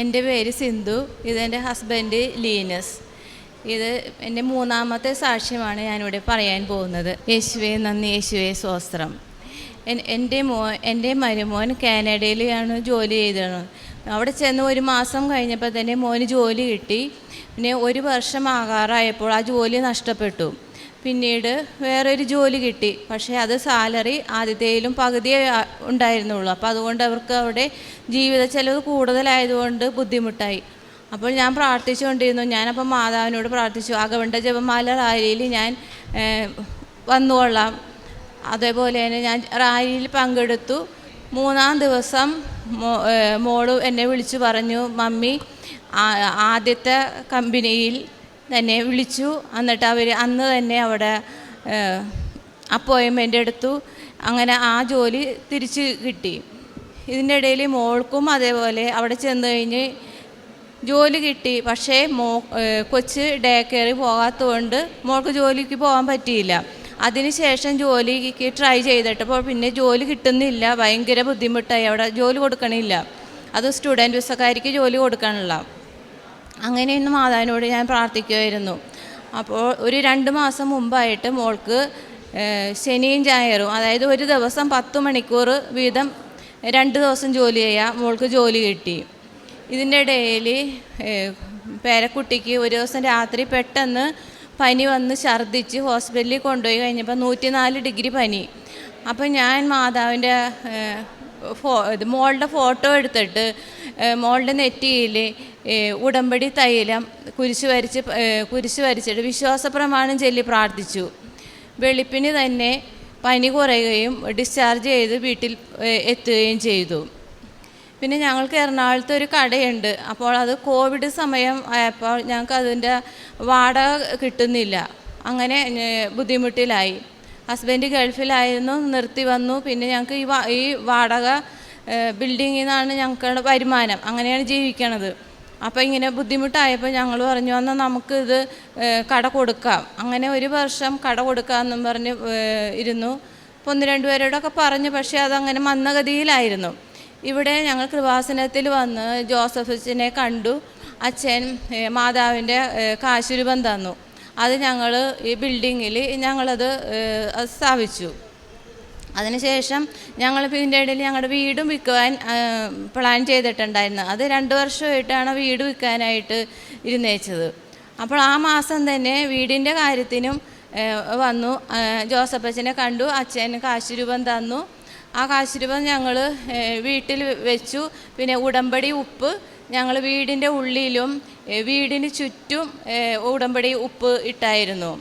എന്റെ പേര് സിന്ധു ഇതെന്റെ ഹസ്ബൻഡ് ലീനസ്. ഇത് എന്റെ മൂന്നാമത്തെ സാക്ഷ്യമാണ് ഞാനിവിടെ പറയാൻ പോകുന്നത്. യേശുവേ നന്ദി യേശുവേ സ്വസ്ത്രം എൻ- എന്റെ മോ എന്റെ മരുമോൻ കാനഡയിലാണ് ജോലി ചെയ്തത്. അവിടെ ചെന്ന് ഒരു മാസം കഴിഞ്ഞപ്പോൾ തന്നെ മോന് ജോലി കിട്ടി. പിന്നെ ഒരു വർഷം ആകാറായപ്പോൾ ആ ജോലി നഷ്ടപ്പെട്ടു. പിന്നീട് വേറൊരു ജോലി കിട്ടി. പക്ഷേ അത് സാലറി ആദ്യത്തേലും പകുതിയേ ഉണ്ടായിരുന്നുള്ളൂ. അപ്പോൾ അതുകൊണ്ട് അവർക്ക് അവിടെ ജീവിത ചെലവ് കൂടുതലായതുകൊണ്ട് ബുദ്ധിമുട്ടായി. അപ്പോൾ ഞാൻ പ്രാർത്ഥിച്ചുകൊണ്ടിരുന്നു. ഞാനപ്പോൾ മാതാവിനോട് പ്രാർത്ഥിച്ചു. അകവണ്ട ജപമാല റാലിയിൽ ഞാൻ വന്നുകൊള്ളാം അതേപോലെ തന്നെ ഞാൻ റാലിയിൽ പങ്കെടുത്തു. മൂന്നാം ദിവസം മോൾ എന്നെ വിളിച്ചു പറഞ്ഞു മമ്മി ആദ്യത്തെ കമ്പനിയിൽ തന്നെ വിളിച്ചു. എന്നിട്ട് അവർ അന്ന് തന്നെ അവിടെ അപ്പോയിൻമെന്റ് എടുത്തു. അങ്ങനെ ആ ജോലി തിരിച്ച് കിട്ടി. ഇതിന്റെ ഇടയിൽ മോൾക്കും അതേപോലെ അവിടെ ചെന്ന് കഴിഞ്ഞ് ജോലി കിട്ടി. പക്ഷേ മോ കൊച്ച് ഡേ കെയറിൽ പോകാത്തതുകൊണ്ട് മോൾക്ക് ജോലിക്ക് പോകാൻ പറ്റിയില്ല. അതിനുശേഷം ജോലിക്ക് ട്രൈ ചെയ്തിട്ടപ്പോൾ പിന്നെ ജോലി കിട്ടുന്നില്ല. ഭയങ്കര ബുദ്ധിമുട്ടായി. അവിടെ ജോലി കൊടുക്കണില്ല. അത് സ്റ്റുഡന്റ് വിസക്കാർക്ക് ജോലി കൊടുക്കണില്ല അങ്ങനെ ഇന്ന് മാതാവിനോട് ഞാൻ പ്രാർത്ഥിക്കുമായിരുന്നു അപ്പോൾ ഒരു രണ്ട് മാസം മുമ്പായിട്ട് മോൾക്ക് ശനിയും ഞായറും അതായത് ഒരു ദിവസം പത്ത് മണിക്കൂർ വീതം രണ്ട് ദിവസം ജോലി ചെയ്യാം മോൾക്ക് ജോലി കിട്ടി. ഇതിന്റെ ഇടയിൽ പേരക്കുട്ടിക്ക് ഒരു ദിവസം രാത്രി പെട്ടെന്ന് പനി വന്ന് ഛർദ്ദിച്ച് ഹോസ്പിറ്റലിൽ കൊണ്ടുപോയി കഴിഞ്ഞപ്പോൾ നൂറ്റിനാല് ഡിഗ്രി പനി. അപ്പോൾ ഞാൻ മാതാവിന്റെ ഫോ ഇത് മോളുടെ ഫോട്ടോ എടുത്തിട്ട് മോളുടെ നെറ്റിയിൽ ഉടമ്പടി തൈലം കുരിശ് വരച്ച് കുരിശ് വരച്ചിട്ട് വിശ്വാസ പ്രമാണം ചൊല്ലി പ്രാർത്ഥിച്ചു. വെളുപ്പിന് തന്നെ പനി കുറയുകയും ഡിസ്ചാർജ് ചെയ്ത് വീട്ടിൽ എത്തുകയും ചെയ്തു. പിന്നെ ഞങ്ങൾക്ക് എറണാകുളത്ത് ഒരു കടയുണ്ട്. അപ്പോൾ അത് കോവിഡ് സമയം ആയപ്പോൾ ഞങ്ങൾക്ക് അതിന്റെ വാടക കിട്ടുന്നില്ല. അങ്ങനെ ബുദ്ധിമുട്ടിലായി. ഹസ്ബൻഡ് ഗൾഫിലായിരുന്നു നിർത്തി വന്നു. പിന്നെ ഞങ്ങൾക്ക് ഈ ഈ വാടക ബിൽഡിങ്ങിൽ നിന്നാണ് ഞങ്ങളുടെ വരുമാനം. അങ്ങനെയാണ് ജീവിക്കണത്. അപ്പോൾ ഇങ്ങനെ ബുദ്ധിമുട്ടായപ്പോൾ ഞങ്ങൾ പറഞ്ഞു എന്നാൽ നമുക്കിത് കട കൊടുക്കാം. അങ്ങനെ ഒരു വർഷം കട കൊടുക്കാമെന്നും പറഞ്ഞ് ഇരുന്നു. അപ്പോൾ ഒന്ന് രണ്ട് പേരോടൊക്കെ പറഞ്ഞു പക്ഷേ അതങ്ങനെ മന്ദഗതിയിലായിരുന്നു. ഇവിടെ ഞങ്ങൾ കൃപാസനത്തിൽ വന്ന് ജോസഫിനെ കണ്ടു. അച്ഛൻ മാതാവിന്റെ കാശുരൂപം തന്നു. അത് ഞങ്ങൾ ഈ ബിൽഡിങ്ങിൽ ഞങ്ങളത് സ്ഥാപിച്ചു. അതിനുശേഷം ഞങ്ങൾ ഇതിന്റെ ഇടയിൽ ഞങ്ങളുടെ വീടും വിൽക്കുവാൻ പ്ലാൻ ചെയ്തിട്ടുണ്ടായിരുന്നു. അത് രണ്ട് വർഷമായിട്ടാണ് വീട് വിൽക്കാനായിട്ട് ഇരുന്നേച്ചത്. അപ്പോൾ ആ മാസം തന്നെ വീടിന്റെ കാര്യത്തിനും വന്നു. ജോസഫച്ചനെ ജോസഫ് അച്ഛനെ കണ്ടു അച്ഛൻ കാശ് രൂപം തന്നു. ആ കാശ് രൂപം ഞങ്ങൾ വീട്ടിൽ വെച്ചു. പിന്നെ ഉടമ്പടി ഉപ്പ് ഞങ്ങൾ വീടിന്റെ ഉള്ളിലും വീടിന് ചുറ്റും ഉടമ്പടി ഉപ്പ് ഇട്ടായിരുന്നു.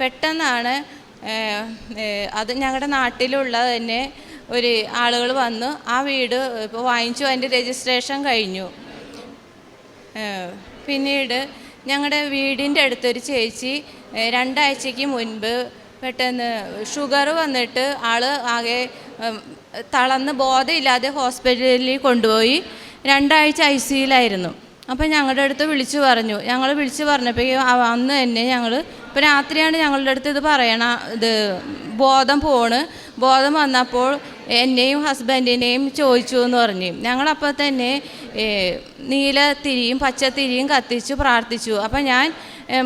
പെട്ടെന്നാണ് അത് ഞങ്ങളുടെ നാട്ടിലുള്ള തന്നെ ഒരു ആളുകൾ വന്ന് ആ വീട് ഇപ്പോൾ വാങ്ങിച്ചു അതിന്റെ രജിസ്ട്രേഷൻ കഴിഞ്ഞു. പിന്നീട് ഞങ്ങളുടെ വീടിന്റെ അടുത്തൊരു ചേച്ചി രണ്ടാഴ്ചയ്ക്ക് മുൻപ് പെട്ടെന്ന് ഷുഗർ വന്നിട്ട് ആൾ ആകെ തളർന്ന് ബോധമില്ലാതെ ഹോസ്പിറ്റലിൽ കൊണ്ടുപോയി. രണ്ടാഴ്ച ഐ സിയിലായിരുന്നു അപ്പം ഞങ്ങളുടെ അടുത്ത് വിളിച്ചു പറഞ്ഞു. ഞങ്ങൾ വിളിച്ചു പറഞ്ഞപ്പോഴേക്കും അന്ന് തന്നെ ഞങ്ങൾ ഇപ്പം രാത്രിയാണ് ഞങ്ങളുടെ അടുത്ത് ഇത് പറയണ ഇത് ബോധം പോണ്. ബോധം വന്നപ്പോൾ എന്നെയും ഹസ്ബൻഡിനെയും ചോദിച്ചു എന്ന് പറഞ്ഞു. ഞങ്ങളപ്പോൾ തന്നെ നീല തിരിയും പച്ചത്തിരിയും കത്തിച്ചു പ്രാർത്ഥിച്ചു. അപ്പം ഞാൻ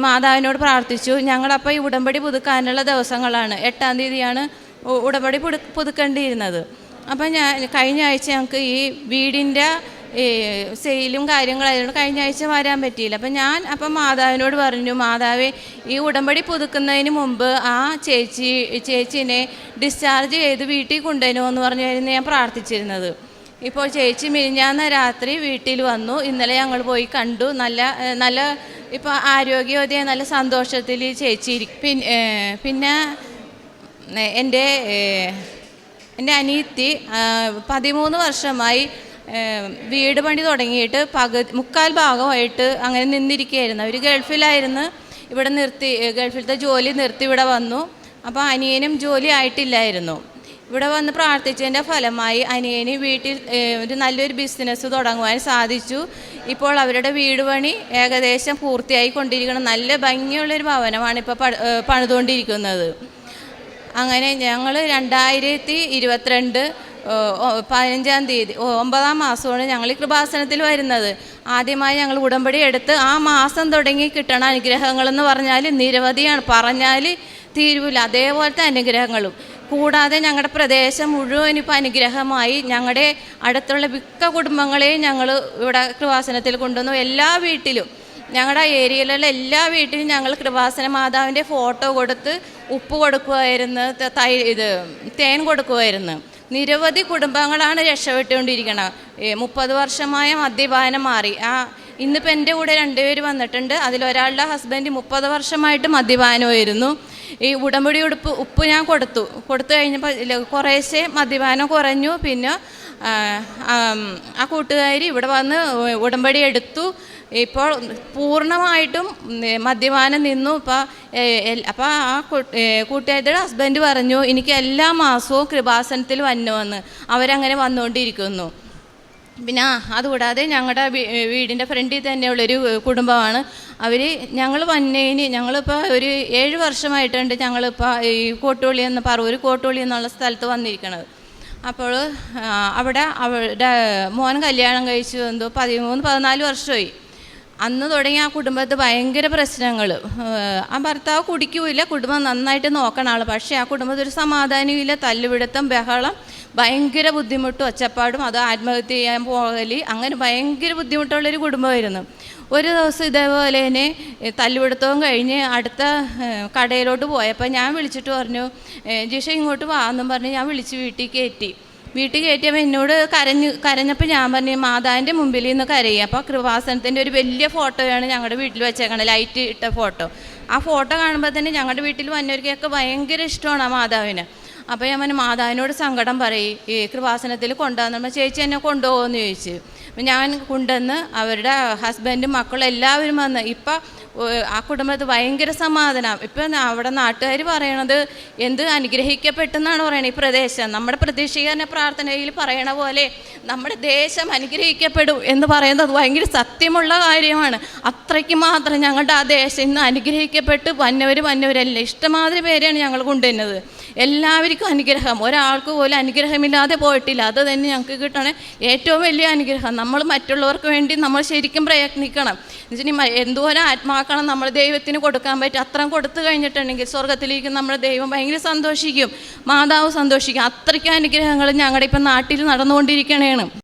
മാതാവിനോട് പ്രാർത്ഥിച്ചു. ഞങ്ങളപ്പോൾ ഈ ഉടമ്പടി പുതുക്കാനുള്ള ദിവസങ്ങളാണ്. എട്ടാം തീയതിയാണ് ഉടമ്പടി പുതു പുതുക്കേണ്ടിയിരുന്നത്. അപ്പം ഞാൻ കഴിഞ്ഞ ആഴ്ച ഞങ്ങൾക്ക് ഈ വീടിന്റെ സെയിലും കാര്യങ്ങളായതുകൊണ്ട് കഴിഞ്ഞ ആഴ്ച വരാൻ പറ്റിയില്ല. അപ്പം ഞാൻ അപ്പം മാതാവിനോട് പറഞ്ഞു മാതാവേ ഈ ഉടമ്പടി പുതുക്കുന്നതിന് മുമ്പ് ആ ചേച്ചി ചേച്ചിനെ ഡിസ്ചാർജ് ചെയ്ത് വീട്ടിൽ കൊണ്ടുവരുമോ എന്ന് പറഞ്ഞായിരുന്നു ഞാൻ പ്രാർത്ഥിച്ചിരുന്നത്. ഇപ്പോൾ ചേച്ചി മിനിഞ്ഞാന്ന രാത്രി വീട്ടിൽ വന്നു. ഇന്നലെ ഞങ്ങൾ പോയി കണ്ടു. നല്ല നല്ല ഇപ്പോൾ ആരോഗ്യവതിയെ നല്ല സന്തോഷത്തിൽ ചേച്ചി പിന്നെ പിന്നെ എന്റെ എന്റെ അനിയത്തി പതിമൂന്ന് വർഷമായി വീട് പണി തുടങ്ങിയിട്ട് പകുതി മുക്കാൽ ഭാഗമായിട്ട് അങ്ങനെ നിന്നിരിക്കുകയായിരുന്നു. അവർ ഗൾഫിലായിരുന്നു. ഇവിടെ നിർത്തി ഗൾഫിലത്തെ ജോലി നിർത്തി ഇവിടെ വന്നു. അപ്പോൾ അനിയനും ജോലി ആയിട്ടില്ലായിരുന്നു. ഇവിടെ വന്ന് പ്രാർത്ഥിച്ചതിന്റെ ഫലമായി അനിയന് വീട്ടിൽ ഒരു നല്ലൊരു ബിസിനസ് തുടങ്ങുവാൻ സാധിച്ചു. ഇപ്പോൾ അവരുടെ വീട് പണി ഏകദേശം പൂർത്തിയായി കൊണ്ടിരിക്കണം നല്ല ഭംഗിയുള്ളൊരു ഭവനമാണ് ഇപ്പോൾ പണിതുകൊണ്ടിരിക്കുന്നത്. അങ്ങനെ ഞങ്ങൾ രണ്ടായിരത്തി ഇരുപത്തിരണ്ട് പതിനഞ്ചാം തീയതി ഒമ്പതാം മാസമാണ് ഞങ്ങൾ ഈ കൃപാസനത്തിൽ വരുന്നത്. ആദ്യമായി ഞങ്ങൾ ഉടമ്പടി എടുത്ത് ആ മാസം തുടങ്ങി കിട്ടണ അനുഗ്രഹങ്ങളെന്ന് പറഞ്ഞാൽ നിരവധിയാണ്. പറഞ്ഞാൽ തീരുവില്ല അതേപോലത്തെ അനുഗ്രഹങ്ങളും. കൂടാതെ ഞങ്ങളുടെ പ്രദേശം മുഴുവൻ ഇപ്പോൾ അനുഗ്രഹമായി. ഞങ്ങളുടെ അടുത്തുള്ള മിക്ക കുടുംബങ്ങളെയും ഞങ്ങൾ ഇവിടെ കൃപാസനത്തിൽ കൊണ്ടുവന്നു. എല്ലാ വീട്ടിലും ഞങ്ങളുടെ ഏരിയയിലുള്ള എല്ലാ വീട്ടിലും ഞങ്ങൾ കൃപാസന മാതാവിന്റെ ഫോട്ടോ കൊടുത്ത് ഉപ്പ് കൊടുക്കുമായിരുന്നു തൈ ഇത് തേൻ കൊടുക്കുമായിരുന്നു നിരവധി കുടുംബങ്ങളാണ് രക്ഷപ്പെട്ടുകൊണ്ടിരിക്കുന്നത് മുപ്പത് വർഷമായ മദ്യപാനം മാറി. ആ ഇന്നിപ്പോൾ എന്റെ കൂടെ രണ്ടുപേര് വന്നിട്ടുണ്ട്. അതിലൊരാളുടെ ഹസ്ബൻഡ് മുപ്പത് വർഷമായിട്ട് മദ്യപാനമായിരുന്നു ഈ ഉടമ്പടി ഉടുപ്പ് ഉപ്പ് ഞാൻ കൊടുത്തു. കൊടുത്തു കഴിഞ്ഞപ്പോൾ കുറേശ്ശെ മദ്യപാനം കുറഞ്ഞു. പിന്നെ ആ കൂട്ടുകാരി ഇവിടെ വന്ന് ഉടമ്പടി എടുത്തു. ഇപ്പോൾ പൂർണമായിട്ടും മദ്യപാനം നിന്നു. ഇപ്പോൾ അപ്പോൾ ആ കൂട്ടുകാരുടെ ഹസ്ബൻഡ് പറഞ്ഞു എനിക്ക് എല്ലാ മാസവും കൃപാസനത്തിൽ വന്നുവെന്ന്. അവരങ്ങനെ വന്നുകൊണ്ടിരിക്കുന്നു. പിന്നെ അതുകൂടാതെ ഞങ്ങളുടെ വീടിന്റെ ഫ്രണ്ടിൽ തന്നെയുള്ളൊരു കുടുംബമാണ്. അവർ ഞങ്ങൾ വന്നതിന് ഞങ്ങളിപ്പോൾ ഒരു ഏഴ് വർഷമായിട്ടുണ്ട് ഞങ്ങളിപ്പോൾ ഈ കോട്ടുള്ളി എന്ന ഒരു കോട്ടുള്ളി എന്നുള്ള സ്ഥലത്ത് വന്നിരിക്കണത്. അപ്പോൾ അവിടെ അവരുടെ മോൻ കല്യാണം കഴിച്ചു എന്തോ പതിമൂന്ന് പതിനാല് വർഷമായി. അന്ന് തുടങ്ങി ആ കുടുംബത്ത് ഭയങ്കര പ്രശ്നങ്ങൾ ആ ഭർത്താവ് കുടിക്കൂല കുടുംബം നന്നായിട്ട് നോക്കണ ആൾ പക്ഷേ ആ കുടുംബത്തിൽ ഒരു സമാധാനമില്ല തല്ലുപിടുത്തം ബഹളം ഭയങ്കര ബുദ്ധിമുട്ടും ഒച്ചപ്പാടും അത് ആത്മഹത്യ ചെയ്യാൻ പോകലി അങ്ങനെ ഭയങ്കര ബുദ്ധിമുട്ടുള്ളൊരു കുടുംബമായിരുന്നു. ഒരു ദിവസം ഇതേപോലെ തന്നെ തല്ലുപിടുത്തവും കഴിഞ്ഞ് അടുത്ത കടയിലോട്ട് പോയപ്പോൾ ഞാൻ വിളിച്ചിട്ട് പറഞ്ഞു "ഏ, ജിഷ ഇങ്ങോട്ട് വാ എന്നും പറഞ്ഞ് ഞാൻ വിളിച്ച് വീട്ടിൽ കയറ്റി. വീട്ടിൽ കയറ്റിയപ്പോൾ എന്നോട് കരഞ്ഞ് കരഞ്ഞപ്പോൾ ഞാൻ പറഞ്ഞു മാതാവിന്റെ മുമ്പിൽ നിന്ന് കരയുക. അപ്പോൾ കൃപാസനത്തിന്റെ ഒരു വലിയ ഫോട്ടോയാണ് ഞങ്ങളുടെ വീട്ടിൽ വെച്ചേക്കണത് ലൈറ്റ് ഇട്ട ഫോട്ടോ. ആ ഫോട്ടോ കാണുമ്പോൾ തന്നെ ഞങ്ങളുടെ വീട്ടിൽ വന്നവർക്കൊക്കെ ഭയങ്കര ഇഷ്ടമാണ് ആ മാതാവിന്. അപ്പോൾ ഞാൻ പറഞ്ഞു മാതാവിനോട് സങ്കടം പറയും. ഈ കൃപാസനത്തിൽ കൊണ്ടുവന്നപ്പോൾ ചേച്ചി എന്നെ കൊണ്ടുപോകുമെന്ന് ചോദിച്ചു. ഞാൻ കൊണ്ടുവന്ന് അവരുടെ ഹസ്ബൻഡും മക്കളും എല്ലാവരും വന്ന് ഇപ്പം ആ കുടുംബത്ത് ഭയങ്കര സമാധാനം. ഇപ്പം അവിടെ നാട്ടുകാർ പറയണത് എന്ത് അനുഗ്രഹിക്കപ്പെട്ടെന്നാണ് പറയണത് ഈ പ്രദേശം. നമ്മുടെ പ്രതിഷീകരണ പ്രാർത്ഥനയിൽ പറയണ പോലെ നമ്മുടെ ദേശം അനുഗ്രഹിക്കപ്പെടും എന്ന് പറയുന്നത് ഭയങ്കര സത്യമുള്ള കാര്യമാണ്. അത്രയ്ക്ക് മാത്രം ഞങ്ങളുടെ ആ ദേശം ഇന്ന് അനുഗ്രഹിക്കപ്പെട്ട്. വന്നവർ വന്നവരല്ല. ഇഷ്ടമാതിരി പേരെയാണ് ഞങ്ങൾ കൊണ്ടുവരുന്നത്. എല്ലാവർക്കും അനുഗ്രഹം. ഒരാൾക്ക് പോലും അനുഗ്രഹമില്ലാതെ പോയിട്ടില്ല. അത് തന്നെ ഞങ്ങൾക്ക് കിട്ടണ ഏറ്റവും വലിയ അനുഗ്രഹം. നമ്മൾ മറ്റുള്ളവർക്ക് വേണ്ടി നമ്മൾ ശരിക്കും പ്രയത്നിക്കണം. എന്നുവെച്ചാൽ എന്തോരം ആത്മാക്കണം നമ്മൾ ദൈവത്തിന് കൊടുക്കാൻ പറ്റും. അത്രയും കൊടുത്തു കഴിഞ്ഞിട്ടുണ്ടെങ്കിൽ സ്വർഗത്തിലേക്ക് നമ്മുടെ ദൈവം ഭയങ്കര സന്തോഷിക്കും. മാതാവ് സന്തോഷിക്കും. അത്രയ്ക്ക് അനുഗ്രഹങ്ങൾ ഞങ്ങളുടെ ഇപ്പം നാട്ടിൽ നടന്നുകൊണ്ടിരിക്കണേണ്.